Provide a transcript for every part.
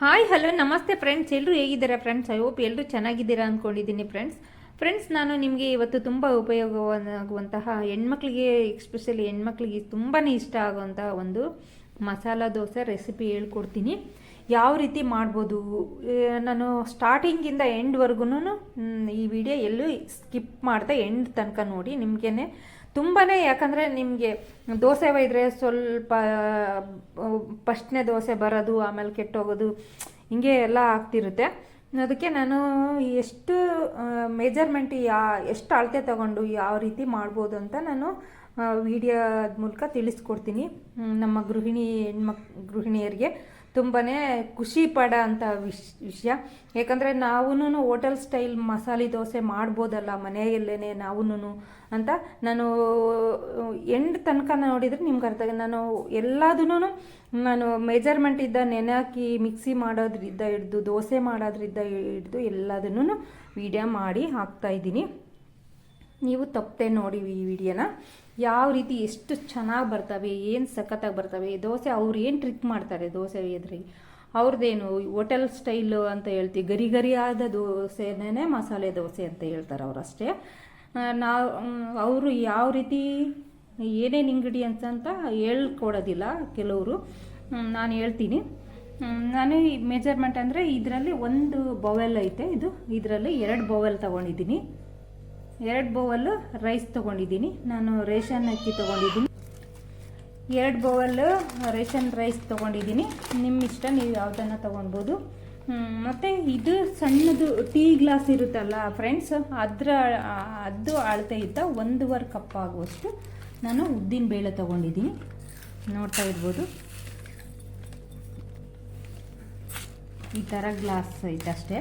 Hi hello ನಮಸ್ತೆ friends ಎಲ್ಲರೂ ಹೇಗಿದ್ದೀರಾ ಫ್ರೆಂಡ್ಸ್ ಐ ಹೋಪ್ ಎಲ್ಲರೂ ಚೆನ್ನಾಗಿದ್ದೀರಾ ಅಂದ್ಕೊಂಡಿದ್ದೀನಿ ಫ್ರೆಂಡ್ಸ್ ಫ್ರೆಂಡ್ಸ್ ನಾನು ನಿಮಗೆ ಇವತ್ತು ತುಂಬ ಉಪಯೋಗವಾಗುವಂತಹ ಹೆಣ್ಮಕ್ಳಿಗೆ ಎಕ್ಸ್ಪೆಷಲಿ ಹೆಣ್ಮಕ್ಳಿಗೆ ತುಂಬಾ ಇಷ್ಟ ಆಗುವಂತಹ ಒಂದು ಮಸಾಲ ದೋಸೆ ರೆಸಿಪಿ ಹೇಳ್ಕೊಡ್ತೀನಿ. ಯಾವ ರೀತಿ ಮಾಡ್ಬೋದು? ನಾನು ಸ್ಟಾರ್ಟಿಂಗಿಂದ ಎಂಡ್ವರೆಗೂ ಈ ವಿಡಿಯೋ ಎಲ್ಲೂ ಸ್ಕಿಪ್ ಮಾಡ್ತಾ ಎಂಡ್ ತನಕ ನೋಡಿ ನಿಮಗೇನೆ ತುಂಬಾ ಯಾಕಂದರೆ ನಿಮಗೆ ದೋಸೆ ಒಯ್ದರೆ ಸ್ವಲ್ಪ ಫಸ್ಟ್ನೇ ದೋಸೆ ಬರೋದು, ಆಮೇಲೆ ಕೆಟ್ಟೋಗೋದು, ಹಿಂಗೆ ಎಲ್ಲ ಆಗ್ತಿರುತ್ತೆ. ಅದಕ್ಕೆ ನಾನು ಎಷ್ಟು ಮೆಜರ್ಮೆಂಟ್ ಯಾ, ಎಷ್ಟು ಅಳತೆ ತಗೊಂಡು ಯಾವ ರೀತಿ ಮಾಡ್ಬೋದು ಅಂತ ನಾನು ವಿಡಿಯೋದ ಮೂಲಕ ತಿಳಿಸ್ಕೊಡ್ತೀನಿ. ನಮ್ಮ ಗೃಹಿಣಿ ಹೆಣ್ಮಕ್, ಗೃಹಿಣಿಯರಿಗೆ. ತುಂಬಾ ಖುಷಿ ಪಡೋ ಅಂಥ ವಿಷ್, ವಿಷಯ. ಯಾಕಂದರೆ ನಾವೂ ಹೋಟೆಲ್ ಸ್ಟೈಲ್ ಮಸಾಲೆ ದೋಸೆ ಮಾಡ್ಬೋದಲ್ಲ ಮನೆಯಲ್ಲೇ ನಾವೂ ಅಂತ ನಾನು ಎಂಡ್ ತನಕ ನೋಡಿದರೆ ನಿಮ್ಗೆ ಅರ್ಥ ನಾನು ಎಲ್ಲದನ್ನೂ ನಾನು ಮೆಜರ್ಮೆಂಟ್ ಇದ್ದ ನೆನೆ ಹಾಕಿ ಮಿಕ್ಸಿ ಮಾಡೋದ್ರಿಂದ ಹಿಡ್ದು, ದೋಸೆ ಮಾಡೋದ್ರಿಂದ ಹಿಡ್ದು ಎಲ್ಲದನ್ನೂ ವಿಡಿಯೋ ಮಾಡಿ ಹಾಕ್ತಾ ಇದ್ದೀನಿ. ನೀವು ತಪ್ಪದೆ ನೋಡಿ ಈ ವಿಡಿಯೋನ. ಯಾವ ರೀತಿ ಎಷ್ಟು ಚೆನ್ನಾಗಿ ಬರ್ತವೆ, ಏನು ಸಖತ್ತಾಗಿ ಬರ್ತವೆ, ದೋಸೆ ಅವ್ರು ಏನು ಟ್ರಿಕ್ ಮಾಡ್ತಾರೆ ದೋಸೆ ಎದುರಿಗೆ. ಅವ್ರದ್ದೇನು ಹೋಟೆಲ್ ಸ್ಟೈಲು ಅಂತ ಹೇಳ್ತೀವಿ ಗರಿ ಗರಿಯಾದ ದೋಸೆನೇ ಮಸಾಲೆ ದೋಸೆ ಅಂತ ಹೇಳ್ತಾರೆ ಅವರಷ್ಟೇ ನಾವು ಅವರು ಯಾವ ರೀತಿ ಏನೇನು ಇಂಗ್ರೀಡಿಯೆಂಟ್ಸ್ ಅಂತ ಹೇಳ್ಕೊಡೋದಿಲ್ಲ ಕೆಲವರು. ನಾನು ಹೇಳ್ತೀನಿ. ನಾನು ಮೆಜರ್ಮೆಂಟ್ ಅಂದರೆ ಇದರಲ್ಲಿ ಒಂದು ಬೌವೆಲ್ ಐತೆ, ಇದು ಇದರಲ್ಲಿ ಎರಡು ಬೌವೆಲ್ ತೊಗೊಂಡಿದ್ದೀನಿ. ಎರಡು ಬೌವಲ್ಲು ರೈಸ್ ತೊಗೊಂಡಿದ್ದೀನಿ. ನಾನು ರೇಷನ್ ಅಕ್ಕಿ ತೊಗೊಂಡಿದ್ದೀನಿ. ಎರಡು ಬೌವಲ್ಲು ರೇಷನ್ ರೈಸ್ ತೊಗೊಂಡಿದ್ದೀನಿ. ನಿಮ್ಮ ಇಷ್ಟ ನೀವು ಯಾವುದನ್ನು ತೊಗೊಳ್ಬೋದು ಮತ್ತು ಇದು ಸಣ್ಣದು ಟೀ ಗ್ಲಾಸ್ ಇರುತ್ತಲ್ಲ ಫ್ರೆಂಡ್ಸ್, ಅದರ, ಅದು ಅಳತೆ ಇದ್ದ ಒಂದೂವರೆ ಕಪ್ ಆಗುವಷ್ಟು ನಾನು ಉದ್ದಿನ ಬೇಳೆ ತೊಗೊಂಡಿದ್ದೀನಿ. ನೋಡ್ತಾ ಇರ್ಬೋದು. ಈ ಥರ ಗ್ಲಾಸ್ ಐತೆ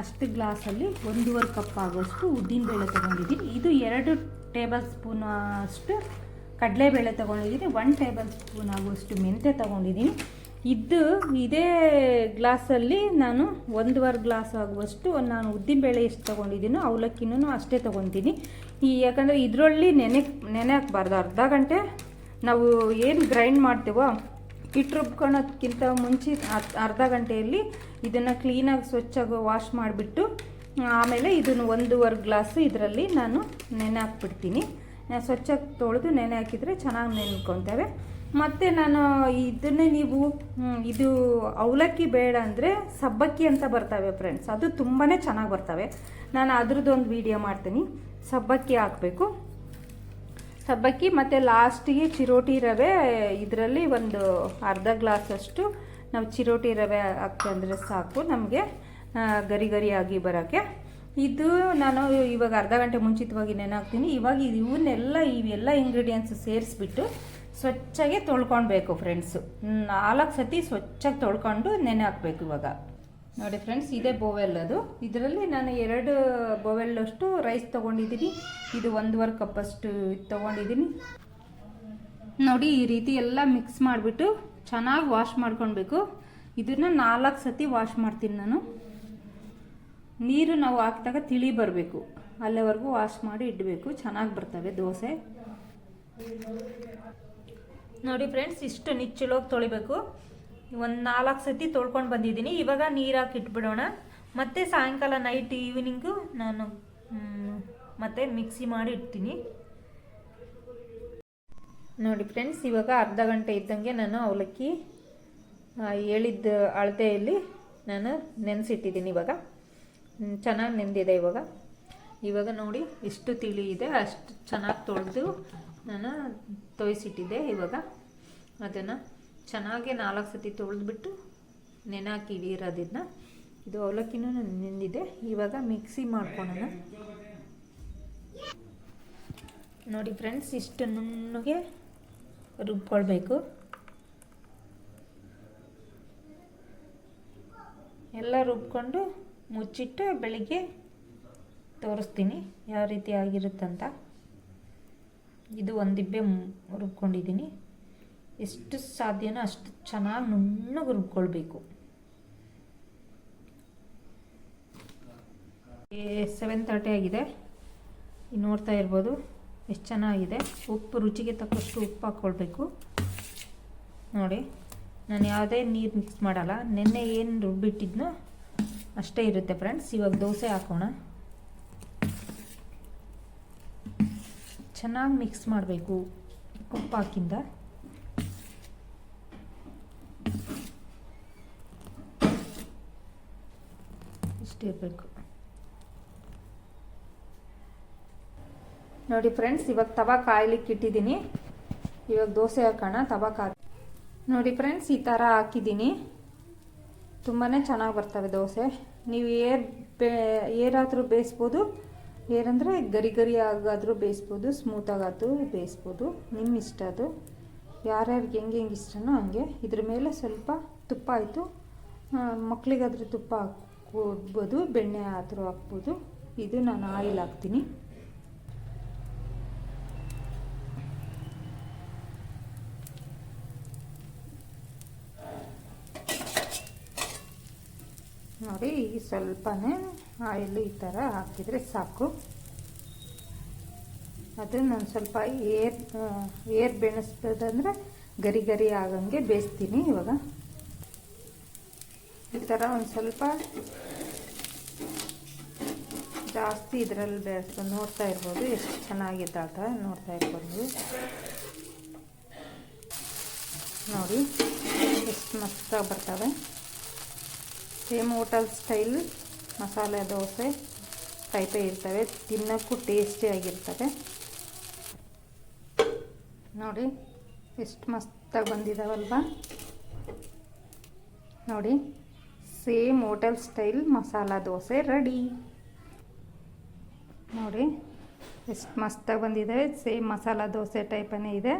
ಅಷ್ಟೇ ಗ್ಲಾಸಲ್ಲಿ ಒಂದೂವರೆ ಕಪ್ ಆಗೋಷ್ಟು ಉದ್ದಿನಬೇಳೆ ತೊಗೊಂಡಿದ್ದೀನಿ. ಇದು ಎರಡು ಟೇಬಲ್ ಸ್ಪೂನ್ ಅಷ್ಟು ಕಡಲೆಬೇಳೆ ತೊಗೊಂಡಿದ್ದೀನಿ. ಒನ್ ಟೇಬಲ್ ಸ್ಪೂನ್ ಆಗುವಷ್ಟು ಮೆಂತ್ಯ ತೊಗೊಂಡಿದ್ದೀನಿ. ಇದು ಇದೇ ಗ್ಲಾಸಲ್ಲಿ ನಾನು ಒಂದೂವರೆ ಗ್ಲಾಸ್ ಆಗುವಷ್ಟು ನಾನು ಉದ್ದಿನಬೇಳೆ ಎಷ್ಟು ತೊಗೊಂಡಿದ್ದೀನೋ ಅವಲಕ್ಕಿನೂ ಅಷ್ಟೇ ತೊಗೊತೀನಿ. ಈ ಯಾಕಂದರೆ ಇದರಲ್ಲಿ ನೆನೆ ನೆನೆ ಹಾಕ್ಬಾರ್ದು. ಅರ್ಧ ಗಂಟೆ ನಾವು ಏನು ಗ್ರೈಂಡ್ ಮಾಡ್ತೀವೋ ಹಿಟ್ಟು ರುಬ್ಕೊಳೋದ್ಕಿಂತ ಮುಂಚೆ ಅರ್ಧ- ಗಂಟೆಯಲ್ಲಿ ಇದನ್ನು ಕ್ಲೀನಾಗಿ ಸ್ವಚ್ಛಾಗಿ ವಾಶ್ ಮಾಡಿಬಿಟ್ಟು, ಆಮೇಲೆ ಇದನ್ನು ಒಂದೂವರೆ ಗ್ಲಾಸು ಇದರಲ್ಲಿ ನಾನು ನೆನೆ ಹಾಕ್ಬಿಡ್ತೀನಿ. ಸ್ವಚ್ಛಾಗಿ ತೊಳೆದು ನೆನೆ ಹಾಕಿದರೆ ಚೆನ್ನಾಗಿ ನೆನ್ಕೊತೇವೆ ಮತ್ತು ನಾನು ಇದನ್ನೇ ನೀವು ಇದು ಅವಲಕ್ಕಿ ಬೇಡ ಅಂದರೆ ಸಬ್ಬಕ್ಕಿ ಅಂತ ಬರ್ತವೆ ಫ್ರೆಂಡ್ಸ್ ಅದು ತುಂಬಾ ಚೆನ್ನಾಗಿ ಬರ್ತವೆ. ನಾನು ಅದ್ರದ್ದೊಂದು ವಿಡಿಯೋ ಮಾಡ್ತೀನಿ. ಸಬ್ಬಕ್ಕಿ ಹಾಕಬೇಕು. ಸಬ್ಬಕ್ಕಿ ಮತ್ತು ಲಾಸ್ಟಿಗೆ ಚಿರೋಟಿ ರವೆ, ಇದರಲ್ಲಿ ಒಂದು ಅರ್ಧ ಗ್ಲಾಸಷ್ಟು ನಾವು ಚಿರೋಟಿ ರವೆ ಹಾಕ್ತಂದರೆ ಸಾಕು ನಮಗೆ ಗರಿ ಗರಿಯಾಗಿ ಬರೋಕ್ಕೆ ಇದು ನಾನು ಇವಾಗ ಅರ್ಧ ಗಂಟೆ ಮುಂಚಿತವಾಗಿ ನೆನೆ ಹಾಕ್ತೀನಿ ಇವಾಗ ಇವನ್ನೆಲ್ಲ, ಇವೆಲ್ಲ ಇಂಗ್ರೀಡಿಯೆಂಟ್ಸ್ ಸೇರಿಸ್ಬಿಟ್ಟು ಸ್ವಚ್ಛಗೆ ತೊಳ್ಕೊಳ್ಬೇಕು ಫ್ರೆಂಡ್ಸು ನಾಲ್ಕು ಸತಿ ಸ್ವಚ್ಛಾಗಿ ತೊಳ್ಕೊಂಡು ನೆನೆ ಹಾಕಬೇಕು ಇವಾಗ. ನೋಡಿ ಫ್ರೆಂಡ್ಸ್ ಇದೇ ಬೋವೆಲ್ ಅದು. ಇದರಲ್ಲಿ ನಾನು ಎರಡು ಬೋವೆಲ್ಲಷ್ಟು ರೈಸ್ ತೊಗೊಂಡಿದ್ದೀನಿ. ಇದು ಒಂದೂವರೆ ಕಪ್ಪಷ್ಟು ತೊಗೊಂಡಿದ್ದೀನಿ. ನೋಡಿ ಈ ರೀತಿ ಎಲ್ಲ ಮಿಕ್ಸ್ ಮಾಡಿಬಿಟ್ಟು ಚೆನ್ನಾಗಿ ವಾಶ್ ಮಾಡ್ಕೊಳ್ಬೇಕು. ಇದನ್ನು ನಾಲ್ಕು ಸತಿ ವಾಶ್ ಮಾಡ್ತೀನಿ ನಾನು. ನೀರು ನಾವು ಹಾಕಿದಾಗ ತಿಳಿ ಬರಬೇಕು. ಅಲ್ಲಿವರೆಗೂ ವಾಶ್ ಮಾಡಿ ಇಡಬೇಕು. ಚೆನ್ನಾಗಿ ಬರ್ತವೆ ದೋಸೆ. ನೋಡಿ ಫ್ರೆಂಡ್ಸ್ ಇಷ್ಟು ನಿಚ್ಚಳೋಗಿ ತೊಳಿಬೇಕು. ಒಂದು ನಾಲ್ಕು ಸತಿ ತೊಳ್ಕೊಂಡು ಬಂದಿದ್ದೀನಿ. ಇವಾಗ ನೀರು ಹಾಕಿ ಇಟ್ಬಿಡೋಣ. ಮತ್ತೆ ಸಾಯಂಕಾಲ ನೈಟ್ ಈವ್ನಿಂಗು ನಾನು ಮತ್ತೆ ಮಿಕ್ಸಿ ಮಾಡಿ ಇಡ್ತೀನಿ. ನೋಡಿ ಫ್ರೆಂಡ್ಸ್ ಇವಾಗ ಅರ್ಧ ಗಂಟೆ ಇದ್ದಂಗೆ ನಾನು ಅವಲಕ್ಕಿ ಹೇಳಿದ್ದ ಅಳತೆಯಲ್ಲಿ ನಾನು ನೆನೆಸಿಟ್ಟಿದ್ದೀನಿ ಇವಾಗ. ಚೆನ್ನಾಗಿ ನೆಂದಿದೆ ಇವಾಗ. ಇವಾಗ ನೋಡಿ ಎಷ್ಟು ತಿಳಿ ಇದೆ, ಅಷ್ಟು ಚೆನ್ನಾಗಿ ತೊಳೆದು ನಾನು ತೋಯಿಸಿಟ್ಟಿದ್ದೆ ಇವಾಗ. ಅದನ್ನು ಚೆನ್ನಾಗಿ ನಾಲ್ಕು ಸತಿ ತೊಳೆದ್ಬಿಟ್ಟು ನೆನೆ ಇಡಿರೋದನ್ನ ಇದು ಅವಲಕ್ಕಿನೂ ನೆಂದಿದೆ. ಇವಾಗ ಮಿಕ್ಸಿ ಮಾಡ್ಕೊಳ್ಳೋಣ ನೋಡಿ ಫ್ರೆಂಡ್ಸ್ ಇಷ್ಟು ನುಣ್ಣಗೆ ರುಬ್ಕೊಳ್ಬೇಕು. ಎಲ್ಲ ರುಬ್ಕೊಂಡು ಮುಚ್ಚಿಟ್ಟು ಬೆಳಿಗ್ಗೆ ತೋರಿಸ್ತೀನಿ ಯಾವ ರೀತಿ ಆಗಿರುತ್ತಂತ. ಇದು ಒಂದಿಬ್ಬೆ ದಿಬ್ಬೆ ರುಬ್ಕೊಂಡಿದ್ದೀನಿ. ಎಷ್ಟು ಸಾಧ್ಯನೋ ಅಷ್ಟು ಚೆನ್ನಾಗಿ ನುಣ್ಣಗೆ ರುಬ್ಕೊಳ್ಬೇಕು ಸೆವೆನ್ ತರ್ಟಿ ಆಗಿದೆ. ನೋಡ್ತಾ ಇರ್ಬೋದು ಎಷ್ಟು ಚೆನ್ನಾಗಿದೆ. ಉಪ್ಪು, ರುಚಿಗೆ ತಕ್ಕಷ್ಟು ಉಪ್ಪು ಹಾಕ್ಕೊಳ್ಬೇಕು ನೋಡಿ, ನಾನು ಯಾವುದೇ ನೀರು ಮಿಕ್ಸ್ ಮಾಡಲ್ಲ. ನೆನ್ನೆ ಏನು ರುಬ್ಬಿಟ್ಟಿದ್ನೋ ಅಷ್ಟೇ ಇರುತ್ತೆ ಫ್ರೆಂಡ್ಸ್ ಇವಾಗ ದೋಸೆ ಹಾಕೋಣ. ಚೆನ್ನಾಗಿ ಮಿಕ್ಸ್ ಮಾಡಬೇಕು ಉಪ್ಪು ಇಷ್ಟಿರಬೇಕು ನೋಡಿ ಫ್ರೆಂಡ್ಸ್, ಇವಾಗ ತವಾ ಕಾಯ್ಲಿಕ್ಕೆ ಇಟ್ಟಿದ್ದೀನಿ. ಇವಾಗ ದೋಸೆ ಹಾಕೋಣ, ತವಾ ಕಾಯಿ ನೋಡಿ ಫ್ರೆಂಡ್ಸ್, ಈ ಥರ ಹಾಕಿದ್ದೀನಿ. ತುಂಬಾ ಚೆನ್ನಾಗಿ ಬರ್ತವೆ ದೋಸೆ. ನೀವು ಏರ್ ಬೇ ಏರಾದರೂ ಬೇಯಿಸ್ಬೋದು. ಏರಂದರೆ ಗರಿ ಗರಿ ಆಗಾದರೂ ಬೇಯಿಸ್ಬೋದು ಸ್ಮೂತಾಗಾದರೂ ಬೇಯಿಸ್ಬೋದು. ನಿಮ್ಮ ಇಷ್ಟ ಅದು. ಯಾರ್ಯಾರಿಗೆ ಹೆಂಗೆ ಹೆಂಗೆ ಇಷ್ಟನೋ ಹಂಗೆ. ಇದ್ರ ಮೇಲೆ ಸ್ವಲ್ಪ ತುಪ್ಪ ಆಯಿತು. ಮಕ್ಕಳಿಗಾದ್ರೆ ತುಪ್ಪ ಹಾಕ್ಬೋದು, ಬೆಣ್ಣೆ ಆದರೂ ಹಾಕ್ಬೋದು. ಇದು ನಾನು ಆಯಿಲ್ ಹಾಕ್ತೀನಿ. ನೋಡಿ, ಈ ಸ್ವಲ್ಪನೇ ಆಯಿಲ್ ಈ ಥರ ಹಾಕಿದರೆ ಸಾಕು. ಅದು ನಾನು ಸ್ವಲ್ಪ ಏರ್ ಏರ್ ಬೆಳೆಸ್ಬೋದಂದ್ರೆ ಗರಿ ಗರಿ ಆಗಂಗೆ ಬೇಯಿಸ್ತೀನಿ ಇವಾಗ. ಈ ಥರ ಒಂದು ಸ್ವಲ್ಪ ಜಾಸ್ತಿ ಇದರಲ್ಲಿ ಬೇಯಿಸ್ಕೊಂಡು ನೋಡ್ತಾ ಇರ್ಬೋದು, ಎಷ್ಟು ಚೆನ್ನಾಗಿದೆ ಅಂತ ನೋಡ್ತಾ ಇರ್ಬೋದು. ನೋಡಿ, ಎಷ್ಟು ಮಸ್ತಾಗಿ ಬರ್ತವೆ. ಸೇಮ್ ಹೋಟೆಲ್ ಸ್ಟೈಲ್, ಮಸಾಲೆ, ದೋಸೆ ಟೈಪೇ ಇರ್ತವೆ. ತಿನ್ನೋಕ್ಕೂ ಟೇಸ್ಟಿಯಾಗಿರ್ತವೆ ನೋಡಿ, ಎಷ್ಟು ಮಸ್ತಾಗಿ ಬಂದಿದ್ದಾವಲ್ವ ನೋಡಿ, same hotel style, masala, dosa, ready. ನೋಡಿ ಎಷ್ಟು ಮಸ್ತಾಗಿ ಬಂದಿದೆ. ಸೇಮ್ ಮಸಾಲ ದೋಸೆ ಟೈಪನೇ ಇದೆ.